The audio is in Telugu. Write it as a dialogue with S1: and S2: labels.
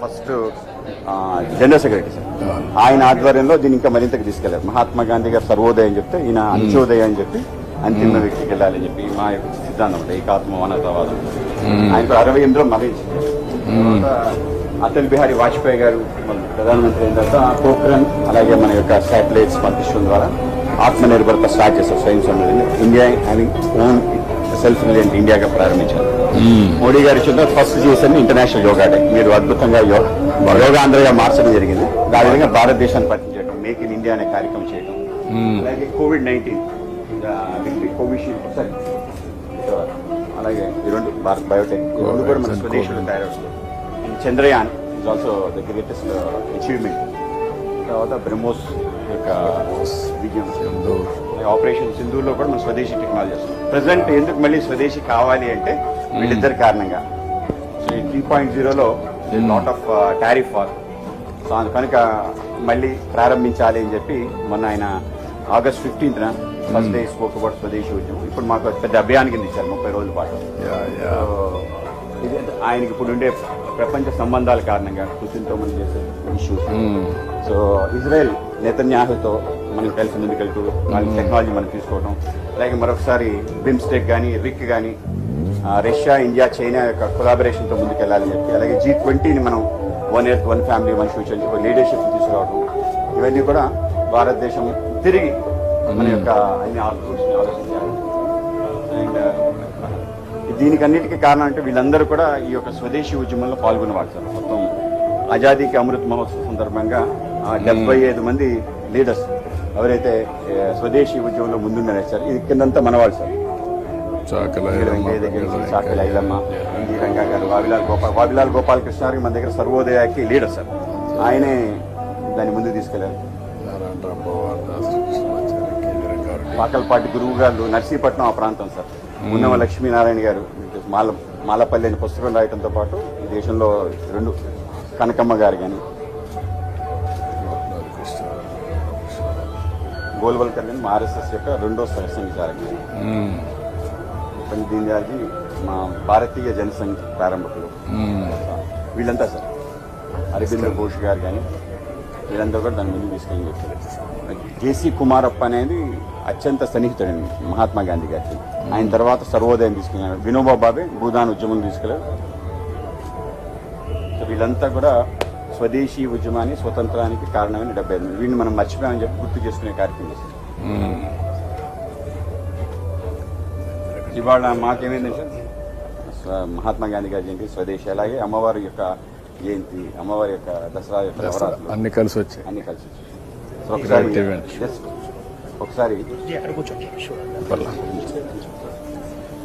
S1: First general secretary sir. ఆయన ఆధ్వర్యంలో దీన్ని ఇంకా మరింతకు తీసుకెళ్ళారు. మహాత్మా గాంధీ గారు సర్వోదయం అని చెప్తే ఈయన అంత్యోదయం అని చెప్పి అంతిమ వ్యక్తికి వెళ్ళాలని చెప్పి మా యొక్క సిద్ధాంతం అంటే ఏకాత్మ మానవతావాదం ఆయన అరవై ఎనిమిదిలో మరణించారు అటల్ బిహారీ వాజ్పేయి గారు ప్రధానమంత్రి అయిన తర్వాత పోఖ్రన్ అలాగే మన యొక్క శాటిలైట్స్ పంపించడం ద్వారా ఆత్మనిర్భరత స్టార్ట్ చేశారు స్వయం సమృద్ధిని India having own self reliant ఇండియాగా ప్రారంభించారు. మోడీ గారి చుట్టూ ఫస్ట్ చేసిన ఇంటర్నేషనల్ యోగా డే. మీరు అద్భుతంగా యోగా ఆంధ్రగా మార్చడం జరిగింది. దాని విధంగా భారతదేశాన్ని చేయడం మేక్ ఇన్ ఇండియా అనే కార్యక్రమం చేయడం. అలాగే కోవిడ్ నైన్టీన్ కోవిషీల్డ్ సారీ. అలాగే ఈ రెండు భారత్ బయోటెక్ రెండు కూడా మన స్వదేశంలో తయారవుతుంది Chandrayaan is also the greatest achievement తర్వాత బ్రహ్మోస్ యొక్క విజయం. ఆపరేషన్ సింధూర్లో కూడా మన స్వదేశీ టెక్నాలజీ వస్తుంది. ప్రజెంట్ ఎందుకు మళ్ళీ స్వదేశీ కావాలి అంటే వీళ్ళిద్దరి కారణంగా. సో ఈ త్రీ పాయింట్ జీరోలో lot of tariff war so కనుక మళ్ళీ ప్రారంభించాలి అని చెప్పి మొన్న ఆయన August fifteenth first day spoke about swadeshi ఉద్యమం. ఇప్పుడు మాకు పెద్ద అభియాన్ కింద ఇచ్చారు ముప్పై రోజుల పాటు. ఆయనకి ఇప్పుడు ఉండే ప్రపంచ సంబంధాల కారణంగా పుతిన్తో మనం చేసే ఇష్యూస్ సో ఇజ్రాయెల్ నెతన్యాహుతో మనం కలిసి ముందుకెళ్తూ వాళ్ళ టెక్నాలజీ మనం తీసుకోవడం అలాగే మరొకసారి బిమ్స్టెక్ కానీ రిక్ కానీ రష్యా ఇండియా చైనా యొక్క కొలాబరేషన్తో ముందుకెళ్ళాలని చెప్పి అలాగే జీ ట్వంటీని మనం one earth one family one future చెప్పి లీడర్షిప్ తీసుకురావడం ఇవన్నీ కూడా భారతదేశం తిరిగి మన యొక్క అన్ని ఆలోచన ఆలోచించాలి. అండ్ దీనికన్నిటికీ కారణం అంటే వీళ్ళందరూ కూడా ఈ యొక్క స్వదేశీ ఉద్యమంలో పాల్గొనేవాళ్ళు సార్. మొత్తం ఆజాదీకి అమృత్ మహోత్సవ సందర్భంగా డెబ్బై ఐదు మంది లీడర్స్ ఎవరైతే స్వదేశీ ఉద్యమంలో ముందున్నారు సార్ ఇది కిందంతా మనవాళ్ళు sir.
S2: Chakali
S1: Ailamma N G Ranga garu Vavilala Gopal వావిలాల్ Gopal Krishna గారికి మన దగ్గర సర్వోదయాకి లీడర్ సార్. ఆయనే దాన్ని ముందుకు తీసుకెళ్ళారు. పాకల్పాటి గురువు గారు నర్సీపట్నం ఆ ప్రాంతం సార్. ఉన్నమ లక్ష్మీనారాయణ గారు మాల మాలపల్లి అనే పుస్తకం రాయడంతో పాటు ఈ దేశంలో రెండు కనకమ్మ గారు కానీ గోల్వల్కర్ మా ఆర్ఎస్ఎస్ యొక్క రెండో సహసంచారం పండిత్ దీన్ దయాల్జీ మా భారతీయ జనసంఘ్ ప్రారంభకులు. వీళ్ళంతా సార్. అరవింద్ ఘోష్ గారు కానీ వీళ్ళంతా కూడా దాని ముందు తీసుకెళ్ళి చెప్పారు జేసీ కుమారప్ప అనేది అత్యంత సన్నిహితుడండి మహాత్మా గాంధీ గారికి ఆయన తర్వాత సర్వోదయం తీసుకెళ్ళారు వినోబా బాబే భూదాన్ ఉద్యమం తీసుకెళ్ళారు సో వీళ్ళంతా కూడా స్వదేశీ ఉద్యమాన్ని స్వతంత్రానికి కారణమైన డెబ్బై ఐదు మంది. వీడిని మనం మర్చిపోయామని చెప్పి గుర్తు చేసుకునే కార్యక్రమం చేశారు ఇవాళ మాకేమైందంటే స్వ- మహాత్మా గాంధీ గారి జయంతి స్వదేశీ అలాగే అమ్మవారి యొక్క జయంతి అమ్మవారి యొక్క దసరా యొక్క నవరాత్రులు.
S2: అన్ని కలిసి వచ్చాయి.
S1: అన్ని కలిసి వచ్చాయి. ఒకసారి ఒకసారి.